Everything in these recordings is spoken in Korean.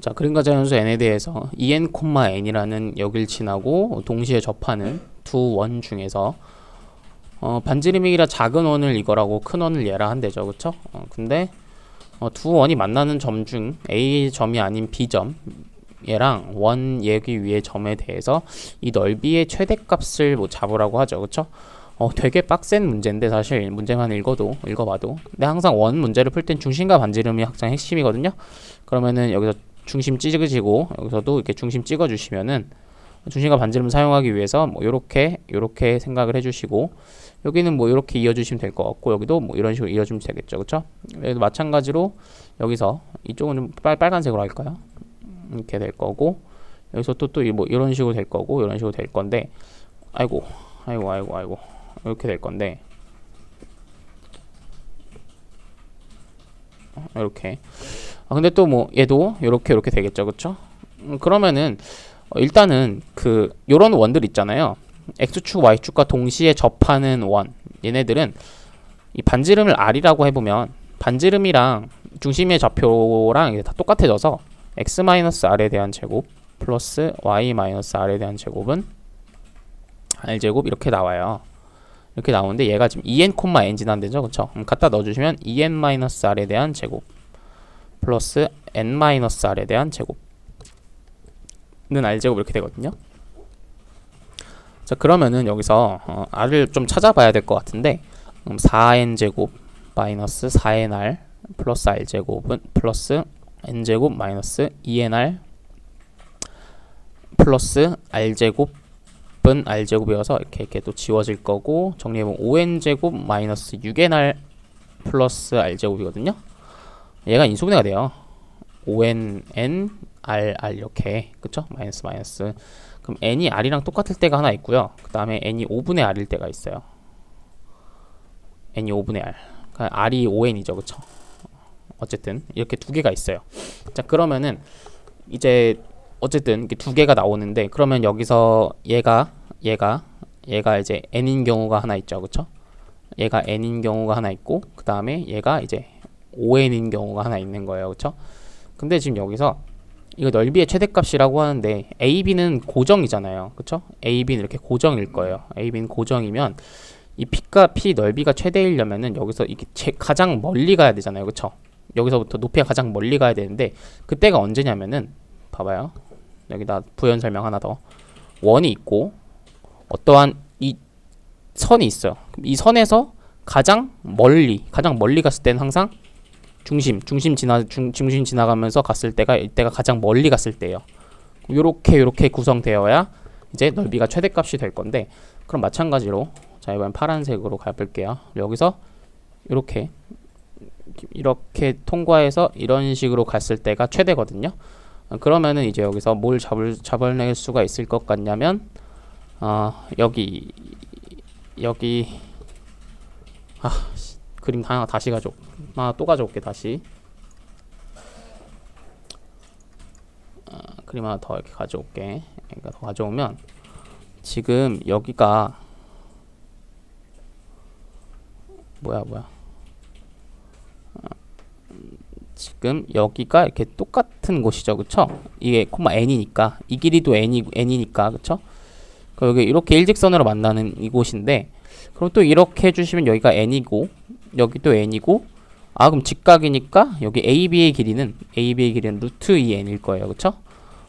자, 그림과 자연수 n에 대해서 en, n이라는 역일치나고 동시에 접하는 두 원 중에서 어, 반지름이라 작은 원을 이거라고 큰 원을 얘라 한대죠. 그쵸? 어, 근데 어, 두 원이 만나는 점 중 A 점이 아닌 B 점 얘랑 원 얘기 위의 점에 대해서 이 넓이의 최대값을 뭐 잡으라고 하죠. 그쵸? 어, 되게 빡센 문제인데 사실 문제만 읽어도 읽어봐도 근데 항상 원 문제를 풀 땐 중심과 반지름이 항상 핵심이거든요. 그러면은 여기서 중심 찍으시고 여기서도 이렇게 중심 찍어 주시면은 중심과 반지름 사용하기 위해서 뭐 요렇게 요렇게 생각을 해 주시고 여기는 뭐 이렇게 이어 주시면 될 것 같고 여기도 뭐 이런 식으로 이어 주면 되겠죠. 그렇죠? 여기도 마찬가지로 여기서 이쪽은 좀 빨, 빨간색으로 할까요? 이렇게 될 거고 여기서 또 또 뭐 이런 식으로 될 거고 이런 식으로 될 건데 아이고 아이고 아이고 아이고 이렇게 될 건데 어, 이렇게 아 근데 또 뭐 얘도 이렇게 이렇게 되겠죠. 그쵸? 음, 그러면은 어, 일단은 그 요런 원들 있잖아요. X축 y축과 동시에 접하는 원. 얘네들은 이 반지름을 r이라고 해보면 반지름이랑 중심의 좌표랑 이게 다 똑같아져서 x-r에 대한 제곱 플러스 y-r에 대한 제곱은 r제곱 이렇게 나와요. 이렇게 나오는데 얘가 지금 2n, n 지난대죠. 그쵸? 그럼 갖다 넣어주시면 2n-r에 대한 제곱 플러스 n-r에 대한 제곱는 r제곱 이렇게 되거든요 자 그러면은 여기서 어, r을 좀 찾아봐야 될 것 같은데 음, 4n 제곱 마이너스 4nr 플러스 r 제곱은 플러스 n 제곱 마이너스 2nr 플러스 r 제곱은 r 제곱이어서 이렇게 이렇게 또 지워질 거고 정리해보면 5n 제곱 마이너스 6nr 플러스 r 제곱이거든요. 얘가 인수분해가 돼요. 5n n r r 이렇게 그쵸? 마이너스 마이너스 그럼 n이 r이랑 똑같을 때가 하나 있고요. 그 다음에 n이 5분의 r일 때가 있어요. n이 5분의 r. 그러니까 r이 5n이죠, 그쵸? 어쨌든 이렇게 두 개가 있어요. 자 그러면은 이제 어쨌든 이렇게 두 개가 나오는데 그러면 여기서 얘가 얘가 얘가 이제 n인 경우가 하나 있죠, 그쵸? 얘가 n인 경우가 하나 있고 그 다음에 얘가 이제 5n인 경우가 하나 있는 거예요, 그쵸? 근데 지금 여기서 이거 넓이의 최대값이라고 하는데 AB는 고정이잖아요. 그쵸? AB는 이렇게 고정일 거예요. AB는 고정이면 이 P가 P 넓이가 최대이려면은 여기서 이게 제 가장 멀리 가야 되잖아요. 그쵸? 여기서부터 높이가 가장 멀리 가야 되는데 그때가 언제냐면은 봐봐요. 여기다 부연 설명 하나 더. 원이 있고 어떠한 이 선이 있어요. 이 선에서 가장 멀리 가장 멀리 갔을 때는 항상 중심, 중심 지나 중, 중심 지나가면서 갔을 때가 이때가 가장 멀리 갔을 때예요. 요렇게 요렇게 구성되어야 이제 넓이가 최대값이 될 건데 그럼 마찬가지로 자 이번 파란색으로 가볼게요. 여기서 이렇게 이렇게 통과해서 이런 식으로 갔을 때가 최대거든요. 어, 그러면은 이제 여기서 뭘 잡을 잡아낼 수가 있을 것 같냐면 어, 여기 여기 아 씨, 그림 하나 다시 가져 하나 또 가져올게 다시. 아, 그림 하나 더 이렇게 가져올게. 그러니까 더 가져오면 지금 여기가 뭐야 뭐야? 아, 지금 여기가 이렇게 똑같은 곳이죠 그쵸? 이게 코마 n이니까. 이 길이도 n이, n이니까 그쵸? 그 여기 이렇게 일직선으로 만나는 이곳인데 그럼 또 이렇게 해주시면 여기가 n이고 여기도 n이고 아 그럼 직각이니까 여기 AB의 길이는 AB의 길이는 루트 2n일 거예요. 그쵸?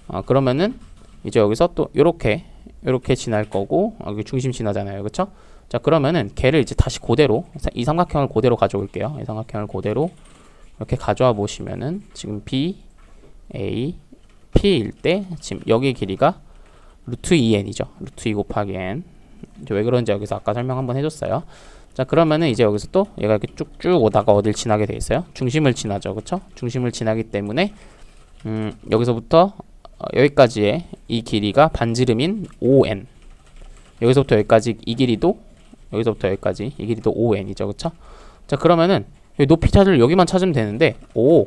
아 그러면은 이제 여기서 또 요렇게 요렇게 지날 거고 아, 여기 중심 지나잖아요. 그쵸? 자 그러면은 걔를 이제 다시 그대로 이 삼각형을 그대로 가져올게요. 이 삼각형을 그대로 이렇게 가져와 보시면은 지금 B A P일 때 지금 여기 길이가 루트 2n이죠. 루트 2 곱하기 n. 이제 왜 그런지 여기서 아까 설명 한번 해줬어요 자 그러면은 이제 여기서 또 얘가 이렇게 쭉쭉 오다가 어딜 지나게 돼 있어요? 중심을 지나죠. 그쵸? 중심을 지나기 때문에 음 여기서부터 어, 여기까지의 이 길이가 반지름인 5n 여기서부터 여기까지 이 길이도 여기서부터 여기까지 이 길이도 5n이죠. 그쵸? 자 그러면은 높이 찾을 여기만 찾으면 되는데 오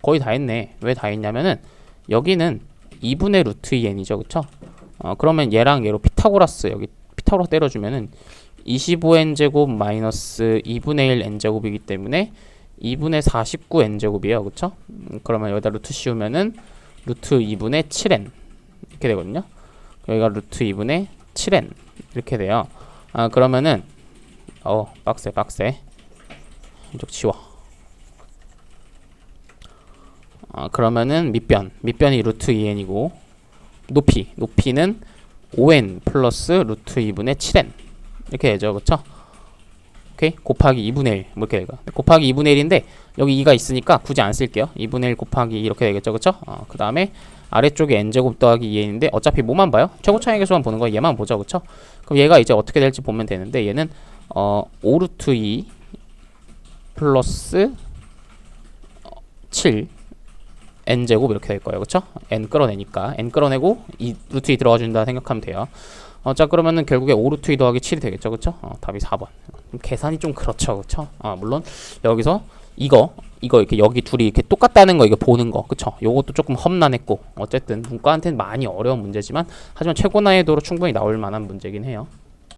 거의 다 했네. 왜 다 했냐면은 여기는 2분의 루트 2n이죠. 그쵸? 어 그러면 얘랑 얘로 피타고라스 여기 피타고라스 때려주면은 25n 제곱 마이너스 2분의 1 n 제곱이기 때문에 2분의 49 n 제곱이에요 그쵸 음, 그러면 여기다 루트 씌우면은 루트 2분의 7n 이렇게 되거든요. 여기가 루트 2분의 7n 이렇게 돼요. 아 그러면은 어 빡세 빡세 이쪽 치워. 아 그러면은 밑변 밑변이 루트 2n이고 높이 높이는 5n 플러스 루트 2분의 7n 이렇게 되죠, 그렇죠? 오케이? 곱하기 2분의 1 이렇게 되고 곱하기 2분의 1인데 여기 2가 있으니까 굳이 안 쓸게요. 2분의 1 곱하기 2 이렇게 되겠죠. 그쵸? 어, 그 다음에 아래쪽에 n제곱 더하기 2n인데 어차피 뭐만 봐요? 최고 차이 계수만 보는 거 얘만 보죠. 그쵸? 그럼 얘가 이제 어떻게 될지 보면 되는데 얘는 어 5루트 2 플러스 어, 7 n제곱 이렇게 될 거예요. 그쵸? N 끌어내니까. N 끌어내고 2 루트 2 들어가 준다 생각하면 돼요. 어, 자 그러면은 결국에 5루트 2 더하기 7이 되겠죠. 그쵸? 어, 답이 4번. 계산이 좀 그렇죠. 그쵸? 아 물론 여기서 이거 이거 이렇게 여기 둘이 이렇게 똑같다는 거 이거 보는 거. 그쵸? 요것도 조금 험난했고 어쨌든 문과한테는 많이 어려운 문제지만 하지만 최고 난이도로 충분히 나올 만한 문제긴 해요